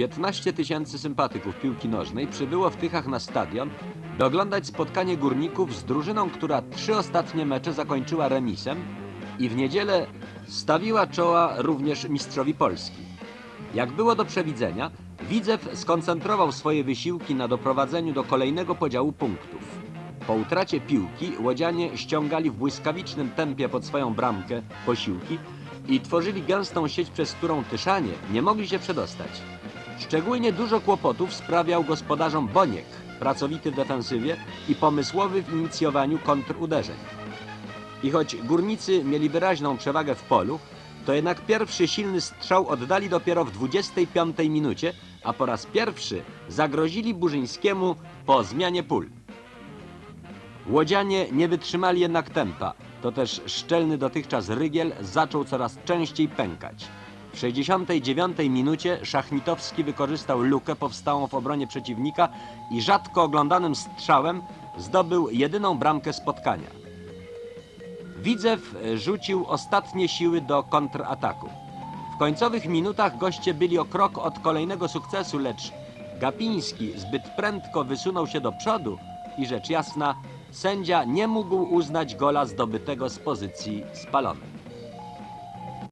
15 tysięcy sympatyków piłki nożnej przybyło w Tychach na stadion, by oglądać spotkanie górników z drużyną, która trzy ostatnie mecze zakończyła remisem i w niedzielę stawiła czoła również mistrzowi Polski. Jak było do przewidzenia, Widzew skoncentrował swoje wysiłki na doprowadzeniu do kolejnego podziału punktów. Po utracie piłki łodzianie ściągali w błyskawicznym tempie pod swoją bramkę posiłki i tworzyli gęstą sieć, przez którą Tyszanie nie mogli się przedostać. Szczególnie dużo kłopotów sprawiał gospodarzom Boniek, pracowity w defensywie i pomysłowy w inicjowaniu kontruderzeń. I choć górnicy mieli wyraźną przewagę w polu, to jednak pierwszy silny strzał oddali dopiero w 25 minucie, a po raz pierwszy zagrozili Burzyńskiemu po zmianie pól. Łodzianie nie wytrzymali jednak tempa. To też szczelny dotychczas rygiel zaczął coraz częściej pękać. W 69 minucie Szachnitowski wykorzystał lukę powstałą w obronie przeciwnika i rzadko oglądanym strzałem zdobył jedyną bramkę spotkania. Widzew rzucił ostatnie siły do kontrataku. W końcowych minutach goście byli o krok od kolejnego sukcesu, lecz Gapiński zbyt prędko wysunął się do przodu i rzecz jasna, sędzia nie mógł uznać gola zdobytego z pozycji spalonej.